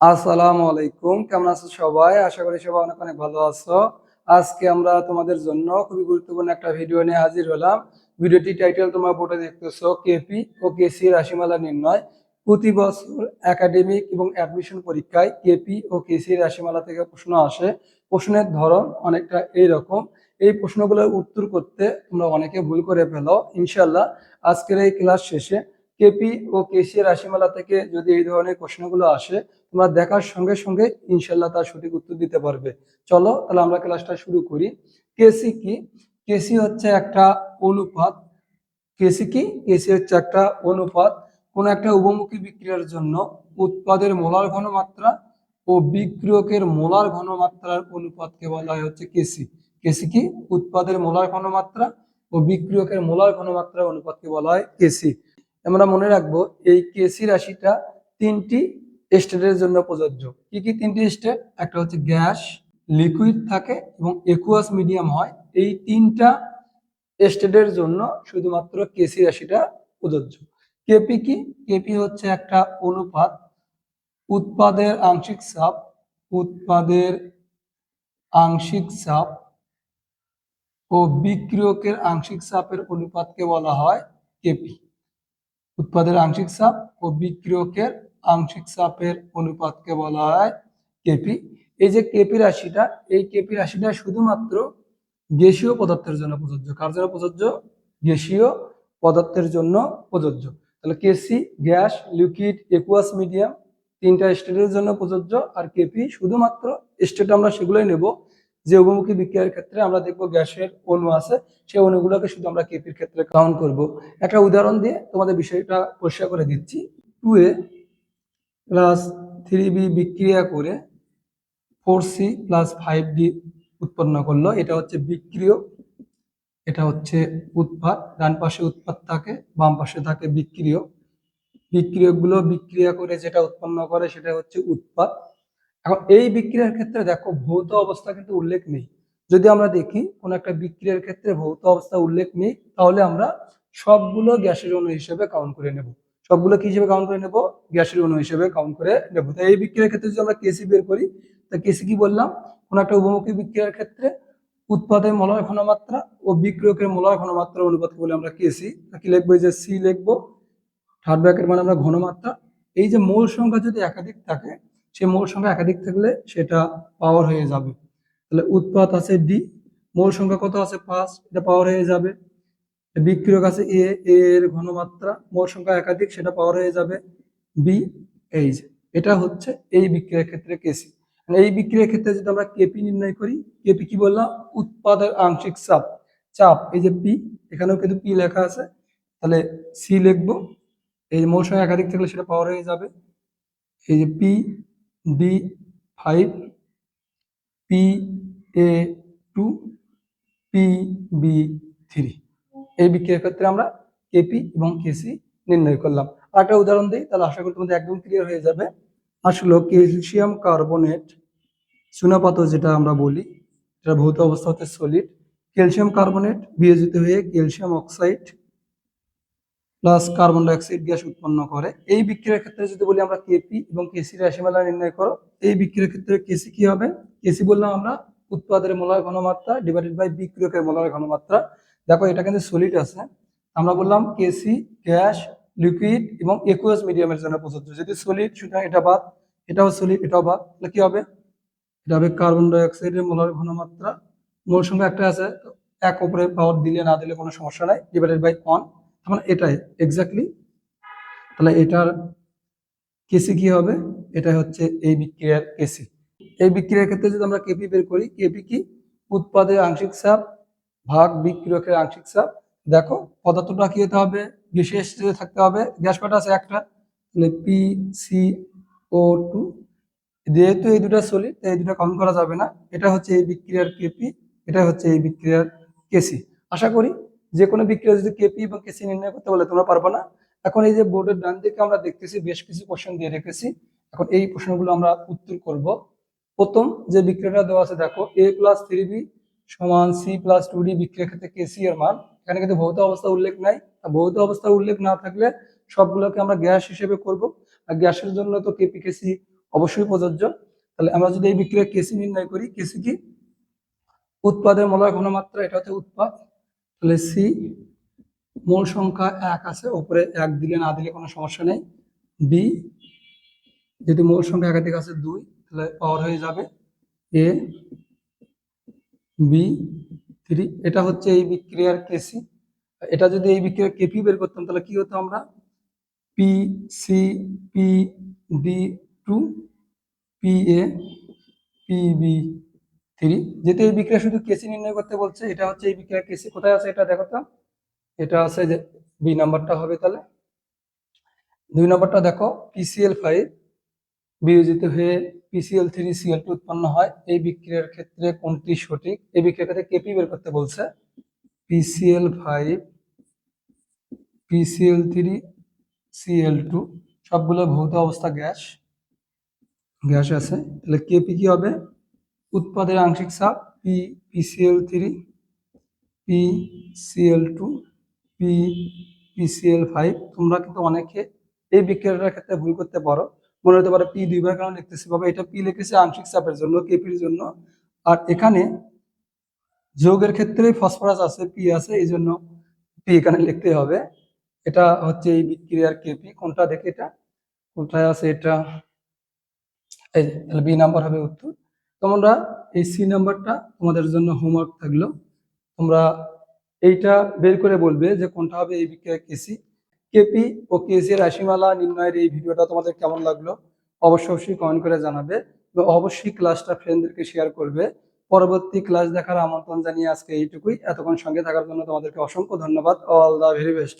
আসসালামু আলাইকুম। কেমন আছো সবাই? আশা করি সবাই অনেক অনেক ভালো আছো। আজকে আমরা তোমাদের জন্য খুবই গুরুত্বপূর্ণ একটা ভিডিও নিয়ে হাজির হলাম। ভিডিওটি টাইটেল তোমরা বোর্ডে দেখতেছো, কেপি ও কেসি রাশিমালা নির্ণয়। প্রতি বছর একাডেমিক এবং অ্যাডমিশন পরীক্ষায় কেপি ও কেসি রাশিমালা থেকে প্রশ্ন আসে। প্রশ্নের ধরন অনেকটা এইরকম। এই প্রশ্নগুলোর উত্তর করতে তোমরা অনেকে ভুল করে ফেলো। ইনশাল্লাহ আজকের এই ক্লাস শেষে কেপি ও কেসি রাশিমালা থেকে যদি এই ধরনের প্রশ্নগুলো আসে, তোমরা দেখার সঙ্গে সঙ্গে ইনশাল্লাহ তার সঠিক উত্তর দিতে পারবে। চলো, তাহলে আমরা ক্লাসটা শুরু করি। কেসি কি? কেসি হচ্ছে একটা অনুপাত। কেসি কি? কেসি হচ্ছে একটা অনুপাত। কোন একটা উপমুখী বিক্রিয়ার জন্য উৎপাদের মোলার ঘনমাত্রা ও বিক্রিয়কের মোলার ঘনমাত্রার অনুপাতকে বলা হয় হচ্ছে কেসি কেসি কি? উৎপাদের মোলার ঘনমাত্রা ও বিক্রিয়কের মোলার ঘনমাত্রার অনুপাতকে বলা হয় কেসি আমরা মনে রাখব, এই কেসি রাশিটা তিনটি স্টেটের জন্য প্রযোজ্য। কি কি তিনটি স্টেট? একটা হচ্ছে গ্যাস, লিকুইড থাকে এবং একুয়াস মিডিয়াম হয়। এই তিনটা স্টেটের জন্য শুধুমাত্র কেসি রাশিটা প্রযোজ্য। কেপি কি? কেপি হচ্ছে একটা অনুপাত, উৎপাদের আংশিক চাপ, উৎপাদের আংশিক চাপ ও বিক্রিয়কের আংশিক চাপের অনুপাতকে বলা হয় কেপি উৎপাদের আংশিক চাপ ও বিক্রিয়কের আংশিক চাপের অনুপাতকে বলা হয় কেপি এই যে কেপি রাশিটা, এই কেপি রাশিটা শুধুমাত্র গ্যাসীয় পদার্থের জন্য প্রযোজ্য। কার জন্য প্রযোজ্য? গ্যাসীয় পদার্থের জন্য প্রযোজ্য। তাহলে KC gas, liquid, aqueous, medium, তিনটা স্টেটের জন্য প্রযোজ্য। আর কেপি শুধুমাত্র স্টেট আমরা সেগুলোই নেব। যে অভিমুখী বিক্রিয়ার ক্ষেত্রে আমরা দেখব গ্যাসের অণু আছে, সেই অণুগুলোকে শুধু আমরা কেপির ক্ষেত্রে কাউন্ট করব। একটা উদাহরণ দিয়ে তোমাদের বিষয়টা পরিষ্কার করে দিচ্ছি। Two A plus three B বিক্রিয়া করে four C plus five D উৎপন্ন করল। এটা হচ্ছে বিক্রিয়, এটা হচ্ছে উৎপাদ, ডান পাশে উৎপাদ থাকে, বাম পাশে থাকে বিক্রিয়। বিক্রিয়কগুলো বিক্রিয়া করে যেটা উৎপন্ন করে সেটা হচ্ছে উৎপাদ। এখন এই বিক্রিয়ার ক্ষেত্রে দেখো ভৌত অবস্থা কিন্তু উল্লেখ নেই। যদি আমরা দেখি, কোন একটা বিক্রিয়ার ক্ষেত্রে ভৌত অবস্থা উল্লেখ নেই, তাহলে আমরা সবগুলো গ্যাসের অণু হিসেবে কাউন্ট করে নেব। সবগুলো কি হিসেবে কাউন্ট করে নেব? গ্যাসের অণু হিসেবে কাউন্ট করে নেব। তাই এই বিক্রিয়ার ক্ষেত্রে যদি আমরা কেসি বের করি, তা কেসি কি বললাম? কোন একটা উপমুখী বিক্রিয়ার ক্ষেত্রে উৎপাদের মোলার ঘনমাত্রা ও বিক্রিয়কের মোলার ঘনমাত্রা অনুপাত বলে আমরা কেসি। কি লিখব? যে সি লিখব। থার্ড ব্র্যাকেট মানে আমরা ঘনমাত্রা। এই যে মূল সংখ্যা যদি একাধিক থাকে সে মোল সংখ্যা একাধিক থাকলে সেটা পাওয়ার হয়ে যাবে। তাহলে উৎপাদ আছে ডি মৌল সংখ্যা কত আছে পাঁচ, এটা পাওয়ার হয়ে যাবে। বিক্রিয়ক আছে এ এর ঘনমাত্রা, মোল সংখ্যা একাধিক, সেটা পাওয়ার হয়ে যাবে। বি এইচ এটা হচ্ছে এই বিক্রিয়ার ক্ষেত্রে কেসি এই বিক্রিয়ার ক্ষেত্রে যদি আমরা কেপি নির্ণয় করি কেপি কি বললাম? উৎপাদের আংশিক চাপ। চাপ, এই যে পি এখানেও কিন্তু পি লেখা আছে। তাহলে সি লিখব, এই সংখ্যা একাধিক থাকলে সেটা পাওয়ার হয়ে যাবে। এই যে P D five P A two P B three এই বিক্রিয়ার ক্ষেত্রে আমরা কেপি এবং কেসি নির্ণয় করলাম। আর একটা উদাহরণ দিই, তাহলে আশা করি তোমাদের একদম ক্লিয়ার হয়ে যাবে। আসলে ক্যালসিয়াম কার্বনেট চুনাপাত যেটা আমরা বলি, এটা ভৌত অবস্থা হতে সলিড ক্যালসিয়াম কার্বনেট বিয়োজিত হয়ে calcium oxide plus carbon dioxide gas উৎপন্ন করে। এই বিক্রিয়ার ক্ষেত্রে যদি বলি আমরা কেপি এবং কেসি রাশিমালা নির্ণয় করো, এই বিক্রিয়ার ক্ষেত্রে কেসি কি হবে? কেসি বললাম আমরা উৎপাদের মোলার ঘনমাত্রা ডিভাইডেড বাই বিক্রিয়কের মোলার ঘনমাত্রা। দেখো এটা কিন্তু সলিড আছে। আমরা বললাম কেসি গ্যাস লিকুইড এবং একুয়াস মিডিয়ামের জন্য প্রযোজ্য। যদি সলিড সুতরাং এটা বাদ, এটাও সলিড এটাও বাদ, তাহলে কি হবে? এটা হবে কার্বন ডাইঅক্সাইডের মোলার ঘনমাত্রা। মোল সংখ্যা একটা আছে এক ওপরে পাওয়ার দিলে না দিলে কোনো সমস্যা নাই। ডিভাইডেড বাই ওয়ান তাহলে এটাই এক্স্যাক্টলি তাহলে এটার কেসি কি হবে? এটা হচ্ছে এই বিক্রিয়ার কেসি এই বিক্রিয়ার ক্ষেত্রে যদি আমরা কেপি বের করি কেপি কি? উৎপাদের আংশিক চাপ, ভাগ বিক্রিয়কের আংশিক চাপ। দেখো, পদার্থটা কি হতে হবে? বিশেষ থাকতে হবে। গ্যাস কটা আছে? একটা। তাহলে পি সি ও টু যেহেতু এই দুটা সলিড এই দুটা কাউন্ট করা যাবে না। এটা হচ্ছে এই বিক্রিয়ার কেপি এটা হচ্ছে এই বিক্রিয়ার কেসি আশা করি যে কোনো বিক্রিয়া যদি কেপি এবং কেসি নির্ণয় করতে বলে, তোমরা পারবে না? এখন এই যে বোর্ডের ডান দিকে আমরা দেখতেছি, বেশ কিছু কোশ্চেন দিয়ে রেখেছি। এখন এই প্রশ্নগুলো আমরা উত্তর করব। প্রথম যে বিক্রিয়াটা দেওয়া আছে, দেখো এ প্লাস থ্রি বি সমান সি প্লাস টু ডি বিক্রিয়ার ক্ষেত্রে কেসি এর মান। এখানে কিন্তু ভৌত অবস্থা উল্লেখ নাই। ভৌত অবস্থা উল্লেখ না থাকলে সবগুলোকে আমরা গ্যাস হিসেবে করব। আর গ্যাসের জন্য তো কেপি, কেসি অবশ্যই প্রযোজ্য। তাহলে আমরা যদি এই বিক্রিয়া কেসি নির্ণয় করি, কেসি কি? উৎপাদের মোলার ঘনমাত্রা, এটা হচ্ছে উৎপাদ। তাহলে সি মোল সংখ্যা এক আছে, উপরে এক দিলে না দিলে কোনো সমস্যা নেই। বি যদি মোল সংখ্যা একাধিক আছে দুই, তাহলে পাওয়ার হয়ে যাবে এ বি থ্রি এটা হচ্ছে এই বিক্রিয়ার কেসি এটা যদি এই বিক্রিয়ার কেপি বের করতাম, তাহলে কি হতো আমরা? P C P D two P A P B three, যেহেতু এই বিক্রিয়া শুধু কেসি নির্ণয় করতে বলছে, এটা হচ্ছে এই বিক্রিয়ার কেসি কোথায় আছে এটা দেখো তো। এটা আছে যে বি নাম্বারটা হবে তাহলে। দুই নাম্বারটা দেখো পিসিএল ফাইভ বিয়োজিত হয়ে পিসিএল থ্রি সিএল টু উৎপন্ন হয়। এই বিক্রিয়ার ক্ষেত্রে কোনটি সঠিক? এই বিক্রিয়ার ক্ষেত্রে কেপি বের করতে বলছে। PCl five PCl three Cl two সবগুলো ভৌত অবস্থা গ্যাস। গ্যাস আছে। তাহলে কেপি কি হবে? উৎপাদের আংশিক চাপ P PCl three P Cl two P PCl five তোমরা কিন্তু অনেকে এই বিক্রিয়াটার ক্ষেত্রে ভুল করতে পারো। মনে হতে পারে পি দুইবার কেন লিখতেছি? বাবা এটা পি লিখেছে আংশিক চাপের জন্য কেপির জন্য। আর এখানে যোগের ক্ষেত্রে ফসফরাস আছে পি আছে, এই জন্য পি এখানে লিখতে হবে। এটা হচ্ছে এই বিক্রিয়ার কেপি কোনটা দেখে এটা? কোথায় আছে এটা? এই বি নাম্বার হবে উত্তর। তোমরা এই সি নাম্বারটা তোমাদের জন্য হোমওয়ার্ক থাকল। তোমরা এইটা বের করে বলবে যে কোনটা হবে এই বিক্রিয়ার কেসি কেপি ও কেসি রাশিমালা নির্ণয়ের এই ভিডিওটা তোমাদের কেমন লাগল অবশ্যই অবশ্যই কমেন্ট করে জানাবে এবং অবশ্যই ক্লাসটা ফ্রেন্ডদেরকে শেয়ার করবে। পরবর্তী ক্লাস দেখার আমন্ত্রণ জানিয়ে আজকে এইটুকুই। এতক্ষণ সঙ্গে থাকার জন্য তোমাদেরকে অসংখ্য ধন্যবাদ। All the very best